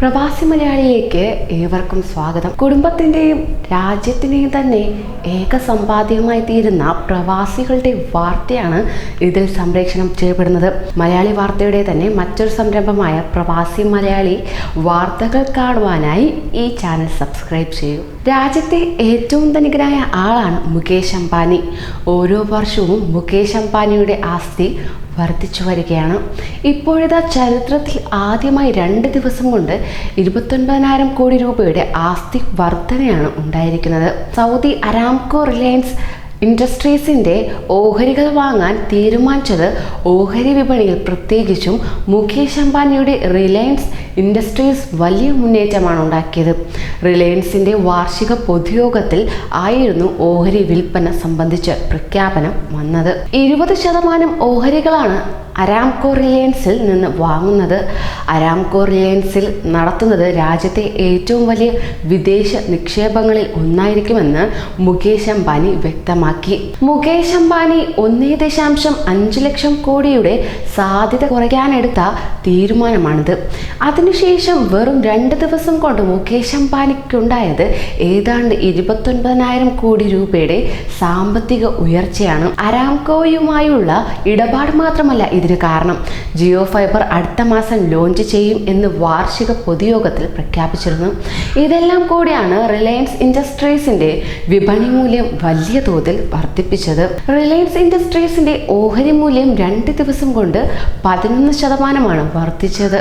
പ്രവാസി മലയാളിയിലേക്ക് ഏവർക്കും സ്വാഗതം. കുടുംബത്തിന്റെയും രാജ്യത്തിന്റെയും തന്നെ ഏക സമ്പാദ്യമായി തീരുന്ന പ്രവാസികളുടെ വാർത്തയാണ് ഇതിൽ സംപ്രേക്ഷണം ചെയ്യപ്പെടുന്നത്. മലയാളി വാർത്തയുടെ തന്നെ മറ്റൊരു സംരംഭമായ പ്രവാസി മലയാളി വാർത്തകൾ കാണുവാനായി ഈ ചാനൽ സബ്സ്ക്രൈബ് ചെയ്യൂ. രാജ്യത്തെ ഏറ്റവും ധനികനായ ആളാണ് മുകേഷ് അംബാനി. ഓരോ വർഷവും മുകേഷ് അംബാനിയുടെ ആസ്തി വർദ്ധിച്ചു വരികയാണ്. ഇപ്പോഴത്തെ ചരിത്രത്തിൽ ആദ്യമായി രണ്ട് ദിവസം കൊണ്ട് ഇരുപത്തൊൻപതിനായിരം കോടി രൂപയുടെ ആസ്തി വർധനയാണ് ഉണ്ടായിരിക്കുന്നത്. സൗദി അരാംകോ റിലയൻസ് ഇൻഡസ്ട്രീസിന്റെ ഓഹരികൾ വാങ്ങാൻ തീരുമാനിച്ചത് ഓഹരി വിപണിയിൽ പ്രത്യേകിച്ചും മുകേഷ് അംബാനിയുടെ റിലയൻസ് ഇൻഡസ്ട്രീസ് വലിയ മുന്നേറ്റമാണ് ഉണ്ടാക്കിയത്. റിലയൻസിന്റെ വാർഷിക പൊതുയോഗത്തിൽ ആയിരുന്നു ഓഹരി വിൽപ്പന സംബന്ധിച്ച് പ്രഖ്യാപനം വന്നത്. ഇരുപത് ശതമാനം ഓഹരികളാണ് അരാംകോ റിലയൻസിൽ നിന്ന് വാങ്ങുന്നത്. അരാംകോ റിലയൻസിൽ നടത്തുന്നത് രാജ്യത്തെ ഏറ്റവും വലിയ വിദേശ നിക്ഷേപങ്ങളിൽ ഒന്നായിരിക്കുമെന്ന് മുകേഷ് അംബാനി വ്യക്തമാക്കി. മുകേഷ് അംബാനി ഒന്നേ ദശാംശം അഞ്ച് ലക്ഷം കോടിയുടെ സാധ്യത കുറയ്ക്കാനെടുത്ത തീരുമാനമാണിത്. അതിനുശേഷം വെറും രണ്ട് ദിവസം കൊണ്ട് മുകേഷ് അംബാനിക്കുണ്ടായത് ഏതാണ്ട് ഇരുപത്തൊൻപതിനായിരം കോടി രൂപയുടെ സാമ്പത്തിക ഉയർച്ചയാണ്. അരാംകോയുമായുള്ള ഇടപാട് മാത്രമല്ല ഇതിന് കാരണം. ജിയോ ഫൈബർ അടുത്ത മാസം ലോഞ്ച് ചെയ്യും എന്ന് വാർഷിക പൊതുയോഗത്തിൽ പ്രഖ്യാപിച്ചിരുന്നു. ഇതെല്ലാം കൂടിയാണ് റിലയൻസ് ഇൻഡസ്ട്രീസിന്റെ വിപണി മൂല്യം വലിയ തോതിൽ വർദ്ധിപ്പിച്ചത്. റിലയൻസ് ഇൻഡസ്ട്രീസിന്റെ ഓഹരി മൂല്യം രണ്ട് ദിവസം കൊണ്ട് പതിനൊന്ന് ശതമാനമാണ് വർദ്ധിച്ചത്.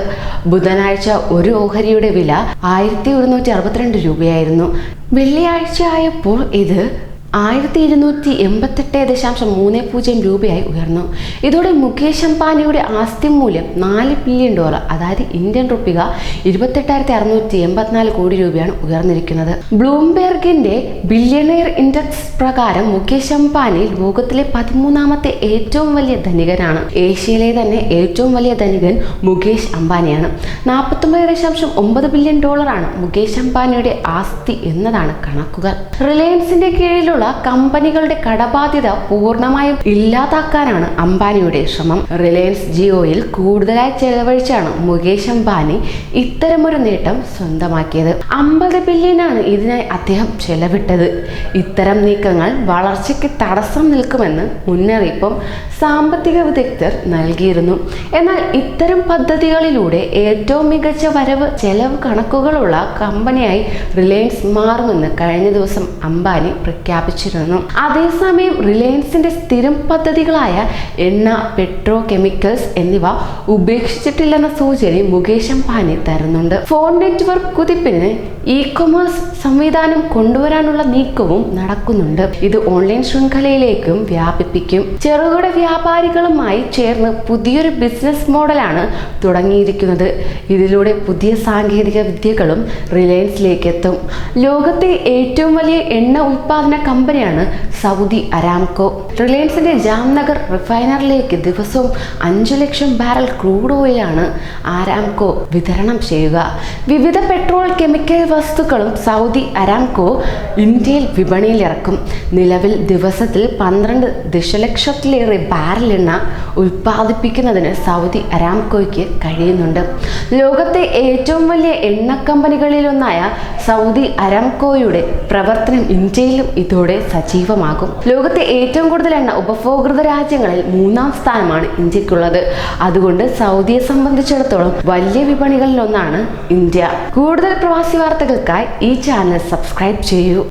ബുധനാഴ്ച ഒരു ഓഹരിയുടെ വില ആയിരത്തി ഒരുന്നൂറ്റി അറുപത്തിരണ്ട് രൂപയായിരുന്നു. വെള്ളിയാഴ്ച ആയപ്പോൾ ഇത് ആയിരത്തി ഇരുന്നൂറ്റി എൺപത്തെട്ട് ദശാംശം മൂന്ന് പൂജ്യം രൂപയായി ഉയർന്നു. ഇതോടെ മുകേഷ് അംബാനിയുടെ ആസ്തി മൂല്യം നാല് ബില്യൺ ഡോളർ അതായത് ഇന്ത്യൻ റുപ്പിക ഇരുപത്തെട്ടായിരത്തി അറുന്നൂറ്റി എൺപത്തിനാല് കോടി രൂപയാണ് ഉയർന്നിരിക്കുന്നത്. ബ്ലൂംബെർഗിന്റെ ബില്യണയർ ഇൻഡെക്സ് പ്രകാരം മുകേഷ് അംബാനി ലോകത്തിലെ പതിമൂന്നാമത്തെ ഏറ്റവും വലിയ ധനികനാണ്. ഏഷ്യയിലെ തന്നെ ഏറ്റവും വലിയ ധനികൻ മുകേഷ് അംബാനിയാണ്. നാൽപ്പത്തൊമ്പത് ദശാംശം ഒമ്പത് ബില്യൺ ഡോളറാണ് മുകേഷ് അംബാനിയുടെ ആസ്തി എന്നതാണ് കണക്കുകൾ. റിലയൻസിന്റെ കീഴിലുള്ള കമ്പനികളുടെ കടബാധ്യത പൂർണമായും ഇല്ലാതാക്കാനാണ് അംബാനിയുടെ ശ്രമം. റിലയൻസ് ജിയോയിൽ കൂടുതലായി ചെലവഴിച്ചാണ് മുകേഷ് അംബാനി ഇത്തരമൊരു നേട്ടം സ്വന്തമാക്കിയത്. അമ്പത് ബില്യനാണ് ഇതിനായി അദ്ദേഹം ചെലവിട്ടത്. ഇത്തരം നീക്കങ്ങൾ വളർച്ചയ്ക്ക് തടസ്സം നിൽക്കുമെന്ന് മുന്നറിയിപ്പും സാമ്പത്തിക വിദഗ്ധർ നൽകിയിരുന്നു. എന്നാൽ ഇത്തരം പദ്ധതികളിലൂടെ ഏറ്റവും മികച്ച വരവ് ചെലവ് കണക്കുകളുള്ള കമ്പനിയായി റിലയൻസ് മാറുമെന്ന് കഴിഞ്ഞ ദിവസം അംബാനി പ്രഖ്യാപിച്ചിരുന്നു അതേസമയം റിലയൻസിന്റെ സ്ഥിരം പദ്ധതികളായ എണ്ണ പെട്രോ കെമിക്കൽസ് എന്നിവ ഉപേക്ഷിച്ചിട്ടില്ലെന്ന സൂചനയും മുകേഷ് അംബാനി തരുന്നുണ്ട്. ഫോൺ നെറ്റ്വർക്ക് കുതിപ്പിന് ഇ കൊമേഴ്സ് സംവിധാനം കൊണ്ടുവരാനുള്ള നീക്കവും നടക്കുന്നുണ്ട്. ഇത് ഓൺലൈൻ ശൃംഖലയിലേക്കും വ്യാപിപ്പിക്കും. ചെറുകിട വ്യാപാരികളുമായി ചേർന്ന് പുതിയൊരു ബിസിനസ് മോഡലാണ് തുടങ്ങിയിരിക്കുന്നത്. ഇതിലൂടെ പുതിയ സാങ്കേതിക വിദ്യകളും റിലയൻസിലേക്ക് എത്തും ലോകത്തെ ഏറ്റവും വലിയ എണ്ണ ഉൽപാദന കമ്പനിയാണ് സൗദി അരാംകോ. റിലയൻസിന്റെ ജാംനഗർ റിഫൈനറിലേക്ക് ദിവസവും അഞ്ചു ലക്ഷം ബാരൽ ക്രൂഡ് ഓയിലാണ് ആരാംകോ വിതരണം ചെയ്യുക. വിവിധ പെട്രോൾ കെമിക്കൽ വസ്തുക്കളും സൗദി അരാംകോ ഇന്ത്യയിൽ വിപണിയിൽ ഇറക്കും നിലവിൽ ദിവസത്തിൽ പന്ത്രണ്ട് ദശലക്ഷത്തിലേറെ ബാരൽ എണ്ണ ഉൽപ്പാദിപ്പിക്കുന്നതിന് സൗദി അരാംകോയ്ക്ക് കഴിയുന്നുണ്ട്. ലോകത്തെ ഏറ്റവും വലിയ എണ്ണ കമ്പനികളിലൊന്നായ സൗദി അരാംകോയുടെ പ്രവർത്തനം ഇന്ത്യയിലും ഇതോടെ സജീവമാകും. ലോകത്തെ ഏറ്റവും കൂടുതൽ എണ്ണ ഉപഭോക്തൃ രാജ്യങ്ങളിൽ മൂന്നാം സ്ഥാനമാണ് ഇന്ത്യക്കുള്ളത്. അതുകൊണ്ട് സൗദിയെ സംബന്ധിച്ചിടത്തോളം വലിയ വിപണികളിലൊന്നാണ് ഇന്ത്യ. കൂടുതൽ പ്രവാസി വാർത്തകൾക്കായി ഈ ചാനൽ സബ്സ്ക്രൈബ് ചെയ്യൂ.